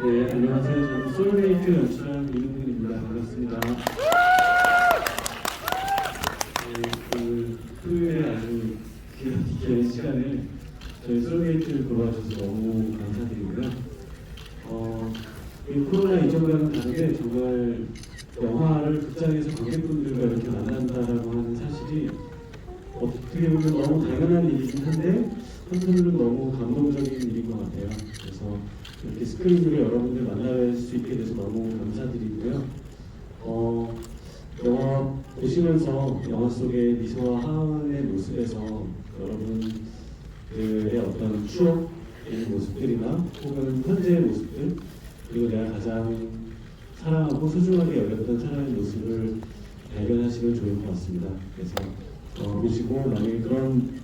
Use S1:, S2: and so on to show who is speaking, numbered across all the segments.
S1: 솔메이트 연출한 이민근입니다. 반갑습니다. 네, 그 토요일에 아주 귀한, 귀한 시간에 저희 솔메이트를 돌아와주셔서 너무 감사드리고요. 어, 이 코로나 이전과는 다르게 정말 영화를 극장에서 관객분들과 이렇게 만난다라고 하는 사실이 어떻게 보면 너무 당연한 일이긴 한데 한편으로는 너무 감동적인 일인 것 같아요. 그래서 이렇게 스크린으로 여러분들 만날 수 있게 돼서 너무 감사드리고요. 어, 영화 보시면서 영화 속의 미소와 하은의 모습에서 여러분들의 어떤 추억의 모습들이나 혹은 현재의 모습들 그리고 내가 가장 사랑하고 소중하게 여겼던 사랑의 모습을 발견하시면 좋을 것 같습니다. 그래서 어, 보시고 만약에 그런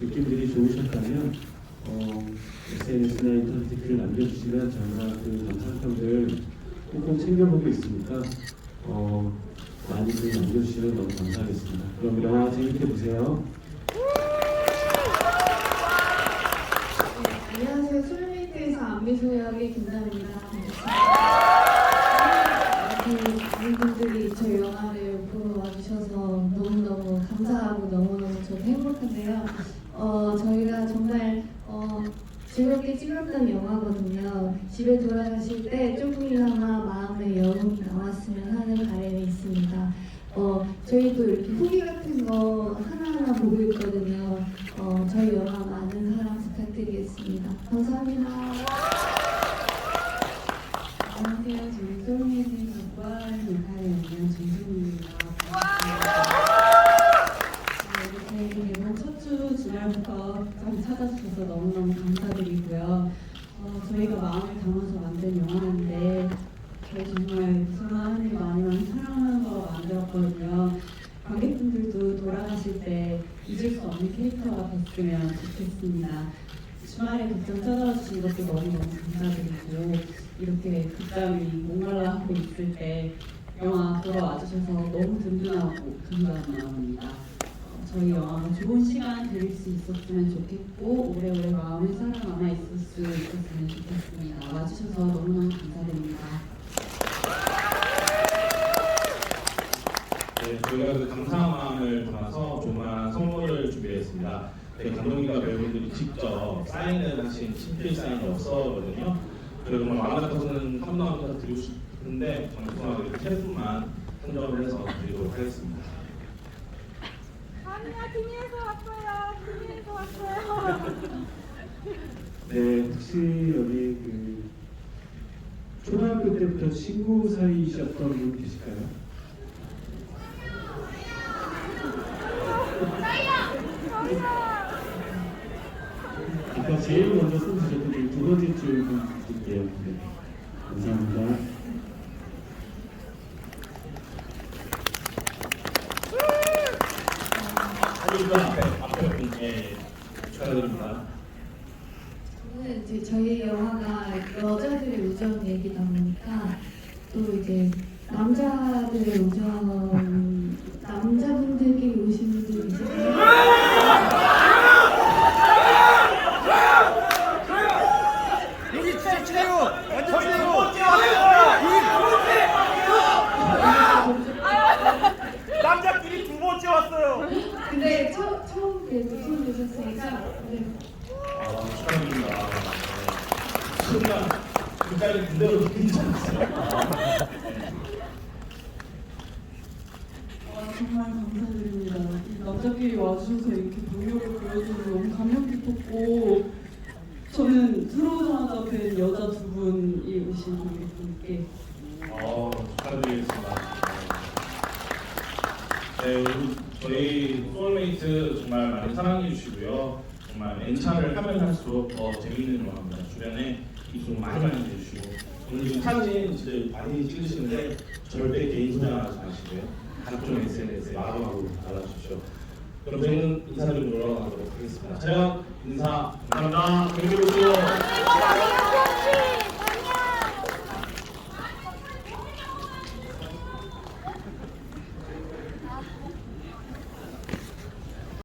S1: 느낌들이 좋으셨다면 어, SNS나 인터넷 댓글 남겨주시면 저희가 그 감상평들 꼭꼭 챙겨보고 있으니까 어, 많이들 남겨주시면 너무 감사하겠습니다. 그럼 영화 재밌게 보세요.
S2: 네, 안녕하세요. 솔메이트에서 안비소 역의 김다입니다 이렇게 많은 분들이 저희 영화를 보러 와주셔서 너무너무 감사하고 행복한데요. 어, 저희가 정말 어, 즐겁게 찍었던 영화거든요. 집에 돌아가실 때 조금이나마 마음의 여운이 나왔으면 하는 바람이 있습니다. 어, 저희도 이렇게 후기 같은 거 하나하나 보고 있거든요. 어, 저희 영화 많은 사랑 부탁드리겠습니다. 감사합니다.
S3: 안녕하세요. 저희 솔메이트 작과 역할을 연기한 정승입니다. 이렇게 개봉 첫주 주말부터 잘 찾아주셔서 너무너무 감사드리고요. 어, 저희가 마음을 담아서 만든 영화인데 저희 정말 수많은 많이 많이 사랑하면서 만들었거든요. 관객분들도 돌아가실 때 잊을 수 없는 캐릭터가 됐으면 좋겠습니다. 주말에 극장 찾아와 주신 것도 너무너무 감사드리고 이렇게 극장이 목말라 하고 있을 때 영화 보러 와주셔서 너무 든든하고 감사한 마음입니다. 어, 저희 영화가 좋은 시간 드릴 수 있었으면 좋겠고 오래오래 마음에 살아남아 있을 수 있었으면 좋겠습니다. 와주셔서 너무너무 감사드립니다.
S4: 네, 저희가 그 감사한 마음을 담아서 조그마한 선물을 준비했습니다. 네, 감독님과 배우분들이 직접 사인을 하신 친필 사인이 없었거든요. 그리고 정말 마음 같아서는 더 드리고 싶은데 세 분만 선정을 해서 드리도록 하겠습니다.
S5: 아니야 등에서 왔어요. 등에서 왔어요.
S1: 네, 혹시 여기 그 초등학교 때부터 친구 사이셨던 분 계실까요? 아까 제일 먼저 그두 번째 줄분 드릴게요. 네. 감사합니다.
S4: 축하드립니다.
S2: 저는 이제 저희 영화가 여자들의 우정 얘기다 보니까 또 이제 남자들의 우정 남자분들끼리 오신 분들이 있어요.
S6: 여기 진짜 최고! 완전 최고! 남자끼리 두 번째 왔어요.
S2: 근데 처, 처음 뵙고 처음 뵈셨으니까 네.
S4: 아, 축하드립니다.
S3: 정말 감사드립니다. 이 남자끼리 와주셔서 이렇게 동료를 보여줘서 너무 감명 깊었고 저는 들어오자마자 뵌 여자 두 분이 오신 관객분께
S4: 어, 축하드리겠습니다. 네, 우리 저희 소울메이트 정말 많이 사랑해 주시고요. 정말 엔차를 하면 할수록 더 재밌는 영화입니다. 주변에 입소문 많이 많이 해주시고 오늘 지금 사진 진짜 많이 찍으시는데 절대 개인 소장하지 마시고요. 각종 SNS에 마감하고 알아주십시오. 그럼 저희는 인사드리고 돌아가도록 하겠습니다. 제가 인사 감사합니다. 보시고.
S5: 안녕,